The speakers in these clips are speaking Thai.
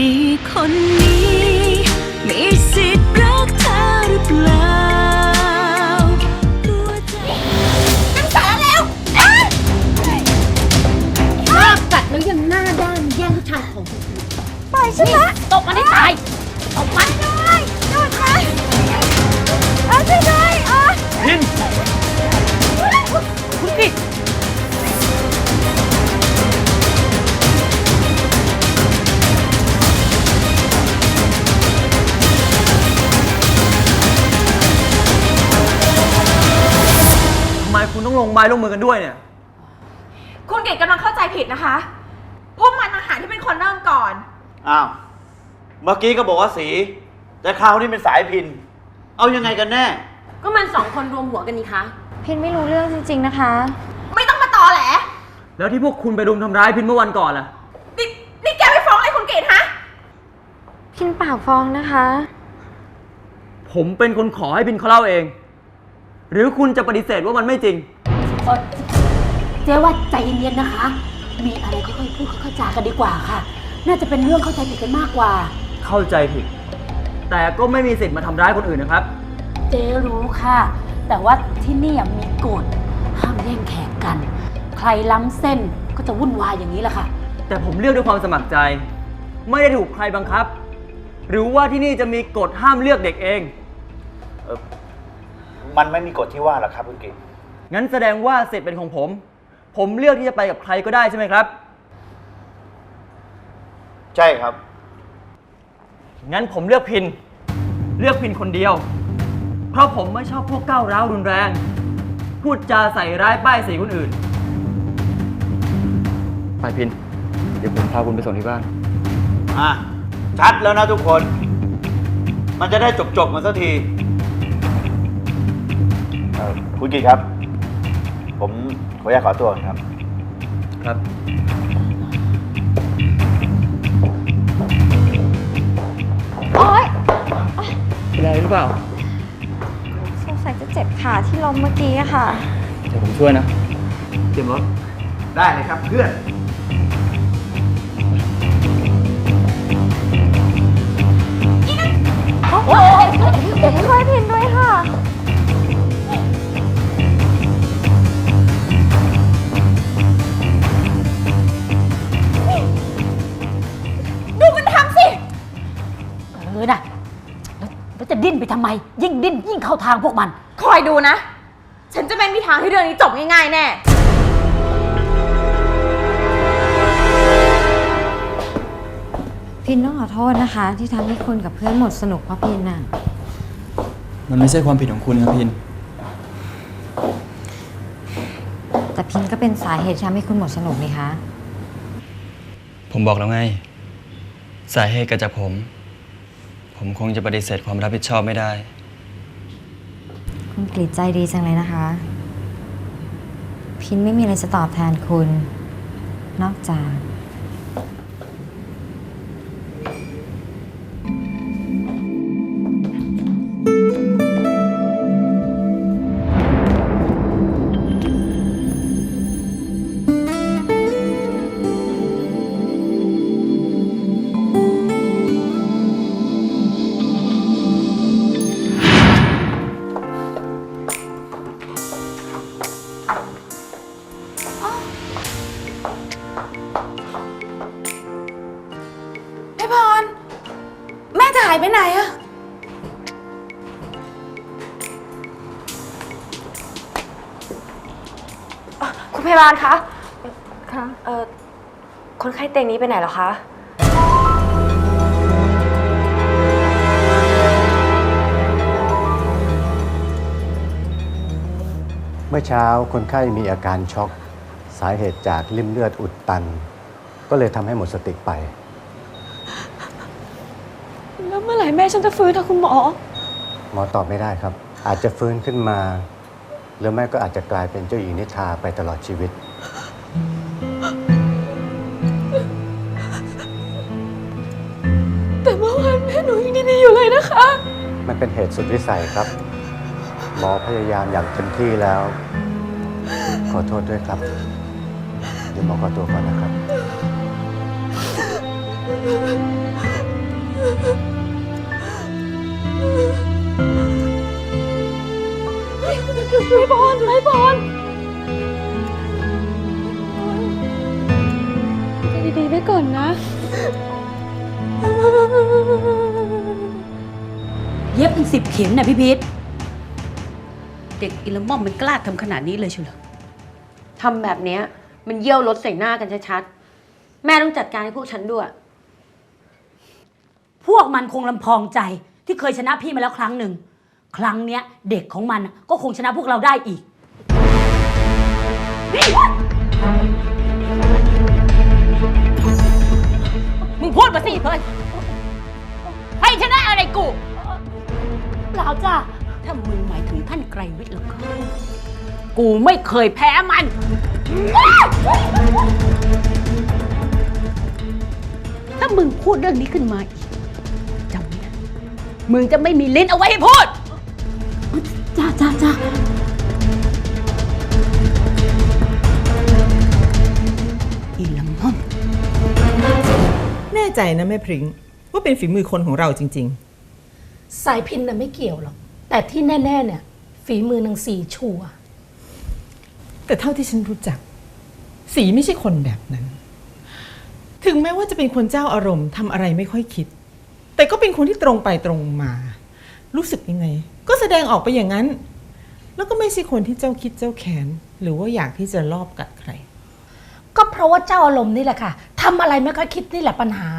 ดีคนนี้ มีสิทธิ์รักเธอหรือเปล่าตัวใจลากกัดแล้วยังหน้าด้านแย่งผู้ชายของคนอื่นปล่อยฉันนะตบมันให้ตายตบมัน ไมคุณต้องลงไม้ลงมือกันด้วยเนี่ย คุณเกดกำลังเข้าใจผิดนะคะ พวกมันอาหารที่เป็นคนเริ่มก่อน อ้าว เมื่อกี้ก็บอกว่าสี แต่คราวนี้เป็นสายพิน เอายังไงกันแน่ ก็มันสองคนรวมหัวกันนี่คะพินไม่รู้เรื่องจริง ๆ นะคะ ไม่ต้องมาตอแหลแล้วที่พวกคุณไปรุมทำร้ายพินเมื่อวันก่อนล่ะ นี่นี่แกไปฟ้องอะไรคุณเกดฮะ พินปากฟองนะคะ ผมเป็นคนขอให้พินเขาเล่าเอง หรือคุณจะปฏิเสธว่ามันไม่จริง เอ่อเจ๊ว่าใจเย็นๆนะคะ มีอะไรค่อยๆพูดค่อยๆจากันดีกว่าค่ะ น่าจะเป็นเรื่องเข้าใจผิดกันมากกว่า เข้าใจผิด แต่ก็ไม่มีสิทธิ์มาทำร้ายคนอื่นนะครับ เจ๊รู้ค่ะ แต่ว่าที่นี่มีกฎห้ามแย่งแขกกัน ใครล้ำเส้นก็จะวุ่นวายอย่างนี้แหละค่ะ แต่ผมเลือกด้วยความสมัครใจ ไม่ได้ถูกใครบังคับ หรือว่าที่นี่จะมีกฎห้ามเลือกเด็กเอง มันไม่มีกฎที่ว่าหรอกครับคุณกิตงั้นแสดงว่าสิทธิ์เป็นของผม ผมเลือกที่จะไปกับใครก็ได้ใช่ไหมครับ ใช่ครับ งั้นผมเลือกพิน เลือกพินคนเดียว เพราะผมไม่ชอบพวกก้าวร้าวรุนแรง พูดจาใส่ร้ายป้ายสีคนอื่น ไปพิน เดี๋ยวผมพาคุณไปส่งที่บ้าน อะชัดแล้วนะทุกคน มันจะได้จบจบๆกันสักทีเอ่อ คุณกิตครับ ผมขออนุญาตขอตัวก่อนครับ ครับ โอ๊ยเป็นไรหรือเปล่า สงสัยจะเจ็บขาที่ล้มเมื่อกี้อะค่ะ เดี๋ยวผมช่วยนะ เตรียมรถ ได้เลยครับเพื่อน โอ๊ยเดี๋ยวช่วยพินด้วย ทำไม ยิ่งดิ้นยิ่งเข้าทางพวกมัน คอยดูนะ ฉันจะไม่มีทางให้เรื่องนี้จบง่ายๆแน่ พินต้องขอโทษนะคะ ที่ทำให้คุณกับเพื่อนหมดสนุกเพราะพินน่ะ มันไม่ใช่ความผิดของคุณครับพิน แต่พินก็เป็นสาเหตุที่ทำให้คุณหมดสนุกนี่คะ ผมบอกแล้วไง สาเหตุเกิดจากผม ผมคงจะปฏิเสธความรับผิดชอบไม่ได้ คุณกรีดใจดีจังเลยนะคะ พินไม่มีอะไรจะตอบแทนคุณ นอกจาก ยาบาลคะค่ะเอ่อคนไข้เตียงนี้ไปไหนเหรอคะ เมื่อเช้าคนไข้มีอาการช็อก สาเหตุจากริ่มเลือดอุดตัน ก็เลยทำให้หมดสติไป แล้วเมื่อไหร่แม่ฉันจะฟื้นคะคุณหมอ หมอตอบไม่ได้ครับ อาจจะฟื้นขึ้นมา หรือไม่ก็อาจจะกลายเป็นเจ้าหญิงนิทาไปตลอดชีวิต แต่เมื่อวานแม่หนูยังดีๆอยู่เลยนะคะ มันเป็นเหตุสุดวิสัยครับ หมอพยายามอย่างเต็มที่แล้ว ขอโทษด้วยครับ เดี๋ยวหมอขอตัวก่อนนะครับ ไม่บอลไม่บอลดีๆไว้ก่อนนะ เย็บเป็นสิบเข็มนะพี่พิษเด็กอิลมอมมันกล้าทำขนาดนี้เลยเชียวเหรอทำแบบเนี้ย มันเยี่ยวรถใส่หน้ากันชัดๆ แม่ต้องจัดการให้พวกฉันด้วย พวกมันคงลำพองใจที่เคยชนะพี่มาแล้วครั้งหนึ่ง ครั้งเนี้ยเด็กของมันก็คงชนะพวกเราได้อีก มึงพูดมาสิเพื่อนให้ชนะอะไรกู เปล่าจ้ะ ถ้ามึงหมายถึงท่านไกรวิทย์แล้วก็ กูไม่เคยแพ้มัน ถ้ามึงพูดเรื่องนี้ขึ้นมาอีกจำไว้นะมึงจะไม่มีลิ้นเอาไว้ให้พูด จ้าจ้าจ้าอีลำม่อม แน่ใจนะแม่พริง้งว่าเป็นฝีมือคนของเราจริงสายพินน่ะไม่เกี่ยวหรอก แต่ที่แน่ ๆ เนี่ย ฝีมือนางสีชัวร์ๆแต่เท่าที่ฉันรู้จัก สีไม่ใช่คนแบบนั้น ถึงแม้ว่าจะเป็นคนเจ้าอารมณ์ทำอะไรไม่ค่อยคิด แต่ก็เป็นคนที่ตรงไปตรงมา รู้สึกยังไง ก็แสดงออกไปอย่างนั้น แล้วก็ไม่ใช่คนที่เจ้าคิดเจ้าแขน หรือว่าอยากที่จะลอบกัดใคร ก็เพราะว่าเจ้าอารมณ์นี่แหละค่ะทำอะไรไม่ค่อยคิดนี่แหละปัญหา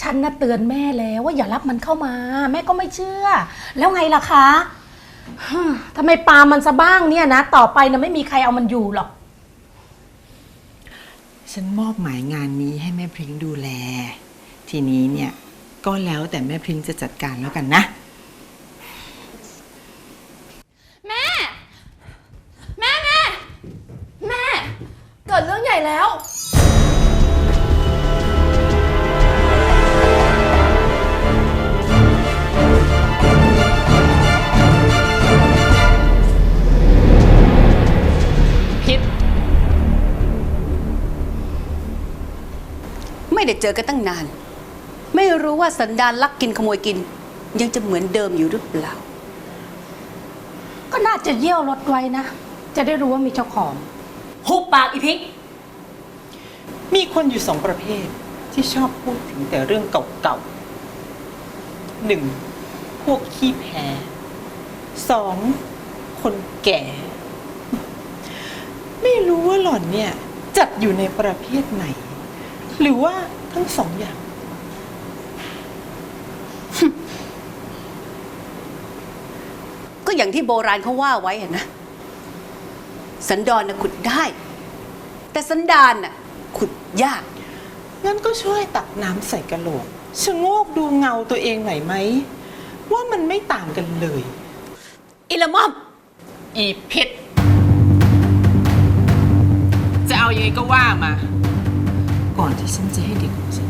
ฉันน่ะเตือนแม่แล้วว่าอย่ารับมันเข้ามา แม่ก็ไม่เชื่อ แล้วไงล่ะคะฮึ่มทำไมปามันซะบ้างเนี่ยนะ ต่อไปนะไม่มีใครเอามันอยู่หรอก ฉันมอบหมายงานนี้ให้แม่พริ้งดูแล ทีนี้เนี่ย ก็แล้วแต่แม่พริ้งจะจัดการแล้วกันนะ แม่ แม่ แม่ แม่ เกิดเรื่องใหญ่แล้ว พิษไม่ได้เจอกันตั้งนาน ไม่รู้ว่าสันดานลักกินขโมยกิน ยังจะเหมือนเดิมอยู่หรือเปล่า ก็น่าจะเยี่ยวรถไว้นะ จะได้รู้ว่ามีเจ้าของ หุบปากอีพิก มีคนอยู่สองประเภทที่ชอบพูดถึงแต่เรื่องเก่าๆหนึ่งพวกขี้แพ้สองคนแก่ ไม่รู้ว่าหล่อนเนี่ย จัดอยู่ในประเภทไหน หรือว่าทั้งสองอย่าง ก็อย่างที่โบราณเขาว่าไว้อะนะ สันดอนนะขุดได้ แต่สันดานน่ะ ขุดยาก งั้นก็ช่วยตักน้ำใส่กระโหลกชะโงกดูเงาตัวเองหน่อยไหม ว่ามันไม่ต่างกันเลยอิละมอม อีพิษ จะเอายังไงก็ว่ามา ก่อนที่ฉันจะให้เด็กของฉัน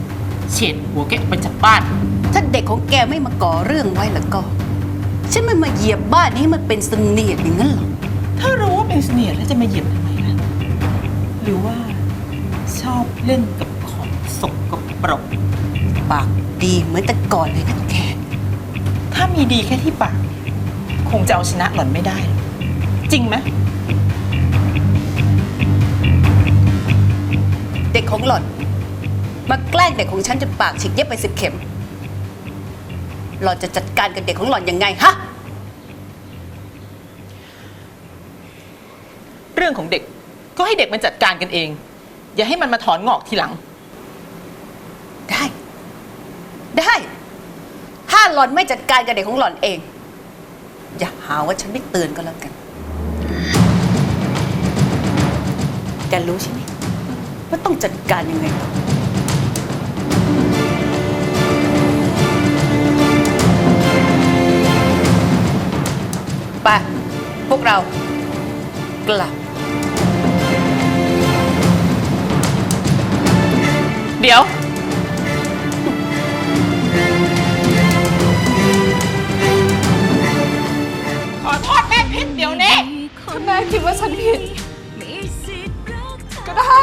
เฉียดหัวแกออกไปจากบ้าน ถ้าเด็กของแกไม่มาก่อเรื่องไว้แล้วก็ ฉันไม่มาเหยียบบ้านนี้ให้มันเป็นเสนียดอย่างนั้นหรอก ถ้ารู้ว่าเป็นเสนียดแล้วจะมาเหยียบทำไมล่ะ หรือว่า ชอบเล่นกับของสกกับปรกปากดีเหมือนแต่ก่อนเลยนะแกถ้ามีดีแค่ที่ปาก คงจะเอาชนะหล่อนไม่ได้หรอกจริงไหมเด็กของหล่อน มาแกล้งเด็กของฉันจนปากฉีกเย็บไปสิบเข็ม หล่อนจะจัดการกับเด็กของหล่อนยังไงฮะ เรื่องของเด็กก็ให้เด็กมันจัดการกันเอง อย่าให้มันมาถอนงอกทีหลัง ได้ ได้ ถ้าหล่อนไม่จัดการกับเด็กของหล่อนเอง อย่าหาว่าฉันไม่เตือนก็แล้วกันแกรู้ใช่ไหมว่าต้องจัดการยังไงต่อไปพวกเรากลับ เดี๋ยว ขอโทษแม่พิษเดี๋ยวนี้ ถ้าแม่คิดว่าฉันผิด ก็ได้